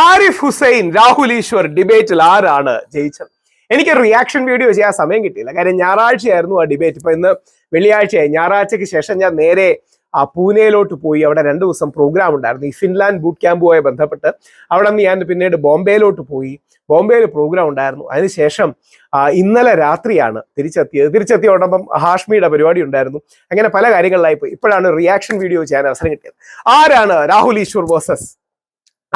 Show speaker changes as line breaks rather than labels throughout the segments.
ആരിഫ് ഹുസൈൻ രാഹുൽ ഈശ്വർ ഡിബേറ്റിൽ ആരാണ് ജയിച്ചത്? എനിക്ക് റിയാക്ഷൻ വീഡിയോ ചെയ്യാൻ സമയം കിട്ടിയില്ല. കാര്യം ഞായറാഴ്ചയായിരുന്നു ആ ഡിബേറ്റ് ഇപ്പൊ ഇന്ന് വെള്ളിയാഴ്ചയായി. ഞായറാഴ്ചയ്ക്ക് ശേഷം ഞാൻ നേരെ ആ പൂനെയിലോട്ട് പോയി. അവിടെ രണ്ടു ദിവസം പ്രോഗ്രാം ഉണ്ടായിരുന്നു. ഈ ഫിൻലാൻഡ് ബൂട്ട് ക്യാമ്പുമായി ബന്ധപ്പെട്ട് അവിടെ നിന്ന് ഞാൻ പിന്നീട് ബോംബെയിലോട്ട് പോയി. ബോംബെയിൽ പ്രോഗ്രാം ഉണ്ടായിരുന്നു. അതിനുശേഷം ഇന്നലെ രാത്രിയാണ് തിരിച്ചെത്തിയത്. തിരിച്ചെത്തിയ ഉടമ്പം ഹാഷ്മിയുടെ പരിപാടി ഉണ്ടായിരുന്നു. അങ്ങനെ പല കാര്യങ്ങളിലായി പോയി. ഇപ്പോഴാണ് റിയാക്ഷൻ വീഡിയോ ചെയ്യാൻ അവസരം കിട്ടിയത്. ആരാണ് രാഹുൽ ഈശ്വർ വേഴ്സസ്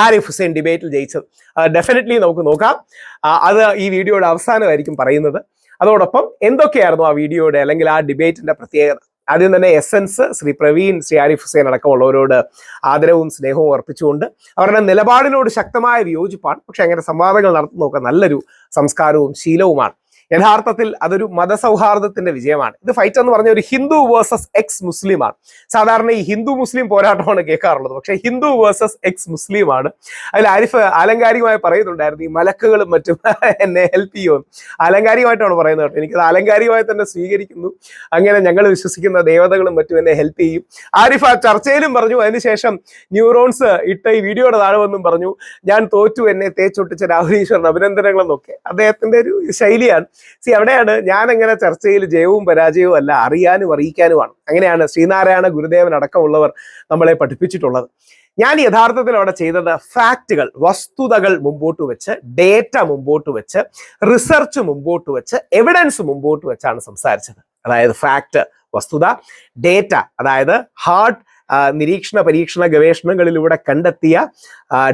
ആരിഫ് ഹുസൈൻ ഡിബേറ്റിൽ ജയിച്ചത്. ഡെഫിനറ്റ്ലി നമുക്ക് നോക്കാം. അത് ഈ വീഡിയോയുടെ അവസാനമായിരിക്കും പറയുന്നത്. അതോടൊപ്പം എന്തൊക്കെയായിരുന്നു ആ വീഡിയോയുടെ അല്ലെങ്കിൽ ആ ഡിബേറ്റിന്റെ പ്രത്യേകത? ആദ്യം തന്നെ എസൻസ് ശ്രീ പ്രവീൺ ശ്രീ ആരിഫ് ഹുസൈൻ അടക്കമുള്ളവരോട് ആദരവും സ്നേഹവും അർപ്പിച്ചുകൊണ്ട് അവരുടെ നിലപാടിനോട് ശക്തമായ വിയോജിപ്പാണ്. പക്ഷെ അങ്ങനെ സംവാദങ്ങൾ നടത്തുന്നതൊക്കെ നല്ലൊരു സംസ്കാരവും ശീലവുമാണ്. യഥാർത്ഥത്തിൽ അതൊരു മതസൗഹാർദ്ദത്തിന്റെ വിജയമാണ്. ഇത് ഫൈറ്റ് എന്ന് പറഞ്ഞ ഒരു ഹിന്ദു വേഴ്സസ് എക്സ് മുസ്ലിമാണ്. സാധാരണ ഈ ഹിന്ദു മുസ്ലിം പോരാട്ടമാണ് കേൾക്കാറുള്ളത്. പക്ഷെ ഹിന്ദു വേഴ്സസ് എക്സ് മുസ്ലിമാണ്. അതിൽ ആരിഫ് ആലങ്കാരികമായി പറയുന്നുണ്ടായിരുന്നു ഈ മലക്കുകളും മറ്റും എന്നെ ഹെൽപ്പ് ചെയ്യുമെന്ന് ആലങ്കാരികമായിട്ടാണ് പറയുന്നത് കേട്ടോ. എനിക്കത് ആലങ്കാരികമായി തന്നെ സ്വീകരിക്കുന്നു. അങ്ങനെ ഞങ്ങൾ വിശ്വസിക്കുന്ന ദേവതകളും മറ്റും എന്നെ ഹെൽപ്പ് ചെയ്യും. ആരിഫ് ആ ചർച്ചയിലും പറഞ്ഞു അതിനുശേഷം ന്യൂറോൺസ് ഇട്ട ഈ വീഡിയോയുടെ താഴെ വന്നും പറഞ്ഞു ഞാൻ തോറ്റു എന്നെ തേച്ചൊട്ടിച്ച രാഹുൽ ഈശ്വറിന് അഭിനന്ദനങ്ങളെന്നൊക്കെ അദ്ദേഹത്തിന്റെ ഒരു ശൈലിയാണ്. സി അവിടെയാണ് ഞാൻ അങ്ങനെ ചർച്ചയിൽ ജയവും പരാജയവും അല്ല അറിയാനും അറിയിക്കാനുമാണ് അങ്ങനെയാണ് ശ്രീനാരായണ ഗുരുദേവൻ അടക്കമുള്ളവർ നമ്മളെ പഠിപ്പിച്ചിട്ടുള്ളത്. ഞാൻ യഥാർത്ഥത്തിൽ അവിടെ ചെയ്തത് ഫാക്റ്റുകൾ വസ്തുതകൾ മുമ്പോട്ട് വെച്ച് ഡേറ്റ മുമ്പോട്ട് വെച്ച് റിസർച്ച് മുമ്പോട്ട് വെച്ച് എവിഡൻസ് മുമ്പോട്ട് വെച്ചാണ് സംസാരിച്ചത്. അതായത് ഫാക്റ്റ് വസ്തുത ഡേറ്റ അതായത് ഹാർഡ് നിരീക്ഷണ പരീക്ഷണ ഗവേഷണങ്ങളിലൂടെ കണ്ടെത്തിയ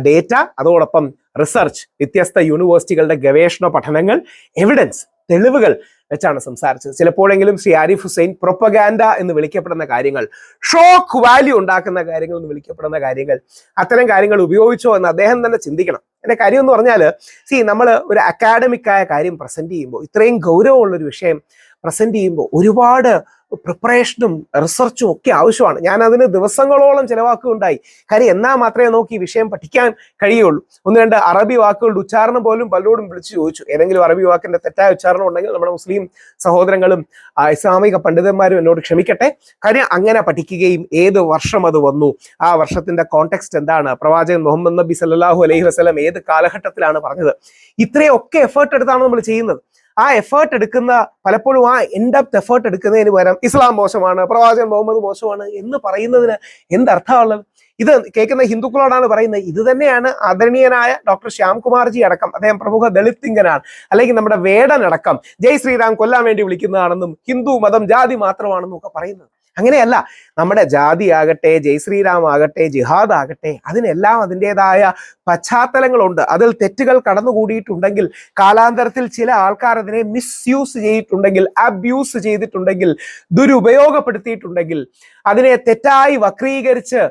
ഡേറ്റ അതോടൊപ്പം റിസർച്ച് വ്യത്യസ്ത യൂണിവേഴ്സിറ്റികളുടെ ഗവേഷണ പഠനങ്ങൾ എവിഡൻസ് തെളിവുകൾ വെച്ചാണ് സംസാരിച്ചത്. ചിലപ്പോഴെങ്കിലും ശ്രീ ആരിഫ് ഹുസൈൻ പ്രൊപ്പഗാൻഡ എന്ന് വിളിക്കപ്പെടുന്ന കാര്യങ്ങൾ ഷോക്ക് വാല്യൂ ഉണ്ടാക്കുന്ന കാര്യങ്ങൾ എന്ന് വിളിക്കപ്പെടുന്ന കാര്യങ്ങൾ അത്തരം കാര്യങ്ങൾ ഉപയോഗിച്ചോ എന്ന് അദ്ദേഹം തന്നെ ചിന്തിക്കണം. എന്റെ കാര്യം എന്ന് പറഞ്ഞാൽ സി നമ്മൾ ഒരു അക്കാഡമിക് ആയ കാര്യം പ്രസന്റ് ചെയ്യുമ്പോൾ ഇത്രയും ഗൗരവമുള്ള ഒരു വിഷയം പ്രസന്റ് ചെയ്യുമ്പോൾ ഒരുപാട് പ്രിപ്പറേഷനും റിസർച്ചും ഒക്കെ ആവശ്യമാണ്. ഞാൻ അതിന് ദിവസങ്ങളോളം ചിലവാക്കുകയുണ്ടായി. കാര്യം എന്നാ മാത്രമേ നോക്കി വിഷയം പഠിക്കാൻ കഴിയുള്ളൂ. ഒന്ന് രണ്ട് അറബി വാക്കുകളുടെ ഉച്ചാരണം പോലും പലരോടും വിളിച്ചു ചോദിച്ചു. ഏതെങ്കിലും അറബി വാക്കിന്റെ തെറ്റായ ഉച്ചാരണം ഉണ്ടെങ്കിൽ നമ്മുടെ മുസ്ലിം സഹോദരങ്ങളും ഇസ്ലാമിക പണ്ഡിതന്മാരും എന്നോട് ക്ഷമിക്കട്ടെ. കാര്യം അങ്ങനെ പഠിക്കുകയും ഏത് വർഷം അത് വന്നു? ആ വർഷത്തിന്റെ കോണ്ടെക്സ്റ്റ് എന്താണ്? പ്രവാചകൻ മുഹമ്മദ് നബി സല്ലാഹു അലൈഹി വസല്ലം ഏത് കാലഘട്ടത്തിലാണ് പറഞ്ഞത്? ഇത്രയൊക്കെ എഫേർട്ട് എടുത്താണ് നമ്മൾ ചെയ്യുന്നത്. ആ എഫേർട്ട് എടുക്കുന്ന പലപ്പോഴും ആ എൻഡപ്ത് എഫേർട്ട് എടുക്കുന്നതിന് പകരം ഇസ്ലാം മോശമാണ് പ്രവാചകൻ മുഹമ്മദ് മോശമാണ് എന്ന് പറയുന്നതിന് എന്തർത്ഥമുള്ളത് ഇത് കേൾക്കുന്ന ഹിന്ദുക്കളോടാണ് പറയുന്നത് ഇത് തന്നെയാണ് ആദരണീയനായ ഡോക്ടർ ശ്യാംകുമാർജി അടക്കം. അദ്ദേഹം പ്രമുഖ ദളിത് തിങ്കനാണ് അല്ലെങ്കിൽ നമ്മുടെ വേടൻ അടക്കം. ജയ് ശ്രീറാം കൊല്ലാൻ വേണ്ടി വിളിക്കുന്നതാണെന്നും ഹിന്ദു മതം ജാതി മാത്രമാണെന്നും ഒക്കെ പറയുന്നത്. അങ്ങനെയല്ല നമ്മുടെ ജാതി ആകട്ടെ ജയ് ശ്രീറാം ആകട്ടെ ജിഹാദ് ആകട്ടെ അതിനെല്ലാം അതിന്റെതായ പശ്ചാത്തലങ്ങളുണ്ട്. അതിൽ തെറ്റുകൾ കടന്നുകൂടിയിട്ടുണ്ടെങ്കിൽ കാലാന്തരത്തിൽ ചില ആൾക്കാർ അതിനെ മിസ്യൂസ് ചെയ്തിട്ടുണ്ടെങ്കിൽ അബ്യൂസ് ചെയ്തിട്ടുണ്ടെങ്കിൽ ദുരുപയോഗപ്പെടുത്തിയിട്ടുണ്ടെങ്കിൽ അതിനെ തെറ്റായി വക്രീകരിച്ച്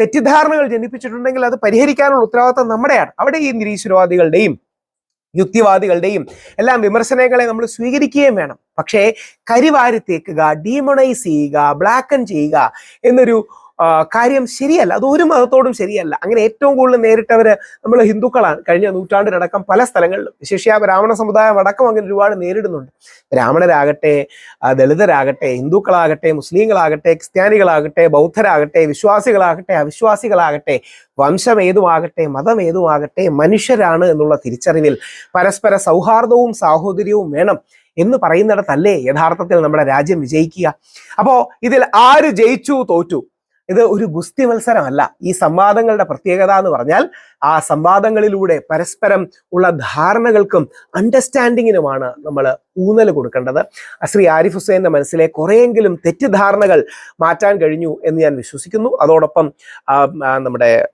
തെറ്റിദ്ധാരണകൾ ജനിപ്പിച്ചിട്ടുണ്ടെങ്കിൽ അത് പരിഹരിക്കാനുള്ള ഉത്തരവാദിത്തം നമ്മുടെയാണ്. അവിടെ ഈ നിരീശ്വരവാദികളുടെയും യുക്തിവാദികളുടെയും എല്ലാം വിമർശനങ്ങളെ നമ്മൾ സ്വീകരിക്കുകയും വേണം. പക്ഷേ കരിവാരി തേക്കുക ഡീമണൈസ് ചെയ്യുക ബ്ലാക്കൺ ചെയ്യുക എന്നൊരു കാര്യം ശരിയല്ല. അത് ഒരു മതത്തോടും ശരിയല്ല. അങ്ങനെ ഏറ്റവും കൂടുതൽ നേരിട്ടവര് നമ്മൾ ഹിന്ദുക്കളാണ്. കഴിഞ്ഞ നൂറ്റാണ്ടിലടക്കം പല സ്ഥലങ്ങളിലും വിശേഷിയ ബ്രാഹ്മണ സമുദായം അടക്കം അങ്ങനെ ഒരുപാട് നേരിടുന്നുണ്ട്. ബ്രാഹ്മണരാകട്ടെ ദളിതരാകട്ടെ ഹിന്ദുക്കളാകട്ടെ മുസ്ലിങ്ങളാകട്ടെ ക്രിസ്ത്യാനികളാകട്ടെ ബൗദ്ധരാകട്ടെ വിശ്വാസികളാകട്ടെ അവിശ്വാസികളാകട്ടെ വംശം ഏതുമാകട്ടെ മതം ഏതുമാകട്ടെ മനുഷ്യരാണ് എന്നുള്ള തിരിച്ചറിവിൽ പരസ്പര സൗഹാർദ്ദവും സാഹോദര്യവും വേണം എന്ന് പറയുന്നിടത്തല്ലേ യഥാർത്ഥത്തിൽ നമ്മുടെ രാജ്യം വിജയിക്കുക. അപ്പോ ഇതിൽ ആര് ജയിച്ചു തോറ്റു? ഇത് ഒരു ഗുസ്തി മത്സരമല്ല. ഈ സംവാദങ്ങളുടെ പ്രത്യേകത എന്ന് പറഞ്ഞാൽ ആ സംവാദങ്ങളിലൂടെ പരസ്പരം ഉള്ള ധാരണകൾക്കും അണ്ടർസ്റ്റാൻഡിങ്ങിനുമാണ് നമ്മൾ ഊന്നൽ കൊടുക്കേണ്ടത്. ശ്രീ ആരിഫ് ഹുസൈന്റെ മനസ്സിലെ കുറേയെങ്കിലും തെറ്റിദ്ധാരണകൾ മാറ്റാൻ കഴിഞ്ഞു എന്ന് ഞാൻ വിശ്വസിക്കുന്നു. അതോടൊപ്പം നമ്മുടെ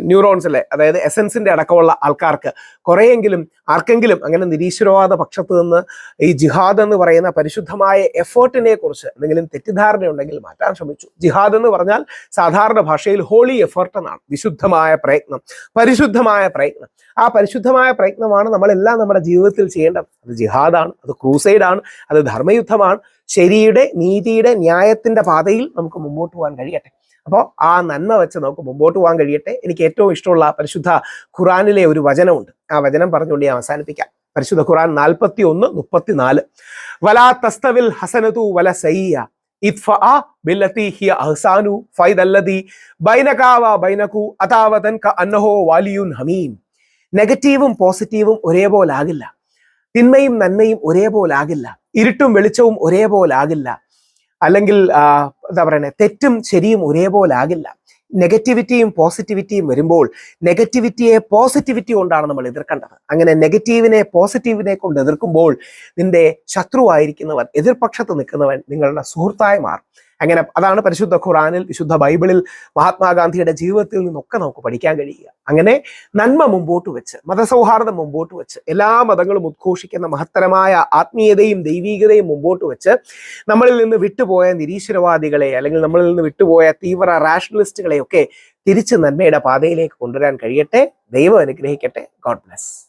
ന്യൂറോൺസിലെ അതായത് എസൻസിന്റെ അടക്കമുള്ള ആൾക്കാർക്ക് കുറേയെങ്കിലും ആർക്കെങ്കിലും അങ്ങനെ നിരീശ്വരവാദ പക്ഷത്ത് നിന്ന് ഈ ജിഹാദ് എന്ന് പറയുന്ന പരിശുദ്ധമായ എഫേർട്ടിനെ കുറിച്ച് എന്തെങ്കിലും തെറ്റിദ്ധാരണ ഉണ്ടെങ്കിൽ മാറ്റാൻ ശ്രമിച്ചു. ജിഹാദ് എന്ന് പറഞ്ഞാൽ സാധാരണ ഭാഷയിൽ ഹോളി എഫേർട്ട് എന്നാണ്. വിശുദ്ധമായ പ്രയത്നം. പരിശുദ്ധമായ പ്രയത്നം. ആ പരിശുദ്ധമായ പ്രയത്നമാണ് നമ്മളെല്ലാം നമ്മുടെ ജീവിതത്തിൽ ചെയ്യേണ്ടത്. അത് ജിഹാദാണ്. അത് ക്രൂസൈഡ് ആണ് അത് ധർമ്മയുദ്ധമാണ്. ശരിയുടെ നീതിയുടെ ന്യായത്തിന്റെ പാതയിൽ നമുക്ക് മുമ്പോട്ട് പോകാൻ കഴിയട്ടെ. അപ്പോൾ ആ നന്മ വെച്ച് നമുക്ക് മുമ്പോട്ട് പോകാൻ കഴിയട്ടെ. എനിക്ക് ഏറ്റവും ഇഷ്ടമുള്ള പരിശുദ്ധ ഖുറാനിലെ ഒരു വചനമുണ്ട്. ആ വചനം പറഞ്ഞുകൊണ്ട് ഞാൻ അവസാനിപ്പിക്കാം. പരിശുദ്ധ ഖുറാൻ നാൽപ്പത്തി ഒന്ന് മുപ്പത്തിനാല്. വലാ തസ്തവിൽ ഹസനതു വല സയ്യ നെഗറ്റീവും പോസിറ്റീവും ഒരേപോലെ ആകില്ല തിന്മയും നന്മയും ഒരേപോലെ ആകില്ല ഇരുട്ടും വെളിച്ചവും ഒരേപോലെ ആകില്ല അല്ലെങ്കിൽ എന്താ പറയുന്നത് തെറ്റും ശരിയും ഒരേപോലെ ആകില്ല നെഗറ്റിവിറ്റിയും പോസിറ്റിവിറ്റിയും വരുമ്പോൾ നെഗറ്റിവിറ്റിയെ പോസിറ്റിവിറ്റി കൊണ്ടാണ് നമ്മൾ എതിർക്കേണ്ടത്. അങ്ങനെ നെഗറ്റീവിനെ പോസിറ്റീവിനെ കൊണ്ട് എതിർക്കുമ്പോൾ നിന്റെ ശത്രുവായിരിക്കുന്നവൻ എതിർപക്ഷത്ത് നിൽക്കുന്നവൻ നിങ്ങളുടെ സുഹൃത്തായി മാറും. അങ്ങനെ അതാണ് പരിശുദ്ധ ഖുറാനിൽ വിശുദ്ധ ബൈബിളിൽ മഹാത്മാഗാന്ധിയുടെ ജീവിതത്തിൽ നിന്നൊക്കെ നമുക്ക് പഠിക്കാൻ കഴിയുക. അങ്ങനെ നന്മ മുമ്പോട്ട് വെച്ച് മതസൗഹാർദ്ദം മുമ്പോട്ട് വെച്ച് എല്ലാ മതങ്ങളും ഉദ്ഘോഷിക്കുന്ന മഹത്തരമായ ആത്മീയതയും ദൈവീകതയും മുമ്പോട്ട് വെച്ച് നമ്മളിൽ നിന്ന് വിട്ടുപോയ നിരീശ്വരവാദികളെ അല്ലെങ്കിൽ നമ്മളിൽ നിന്ന് വിട്ടുപോയ തീവ്ര റാഷണലിസ്റ്റുകളെയൊക്കെ തിരിച്ച് നന്മയുടെ പാതയിലേക്ക് കൊണ്ടുവരാൻ കഴിയട്ടെ. ദൈവം അനുഗ്രഹിക്കട്ടെ. God bless